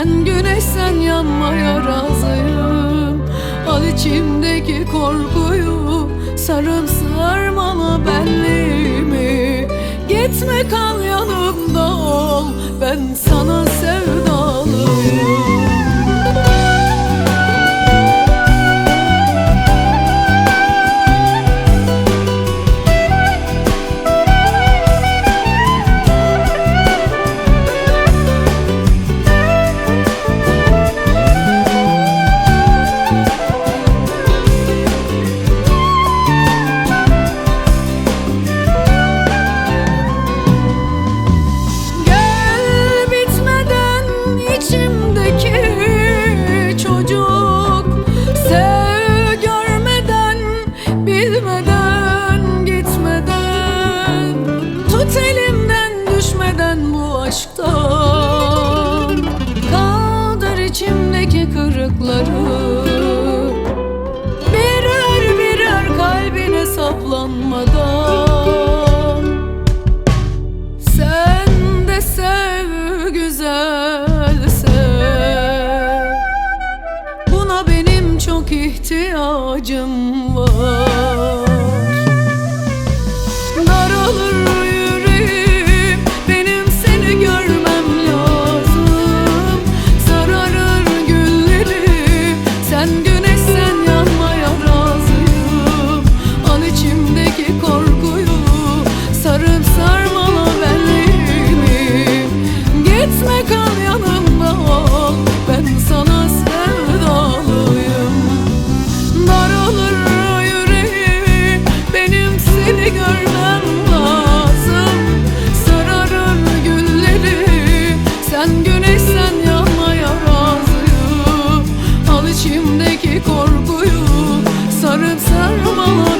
Ben güneş sen yanmaya razıyım. Al içimdeki korkuyu Sarım sarmala benliğimi. Gitme kal yanımda ol Ben sana aşktan Kaldır içimdeki kırıkları. Birer birer kalbine saplanmadan Sen de sev güzelse. Buna benim çok ihtiyacım var. olur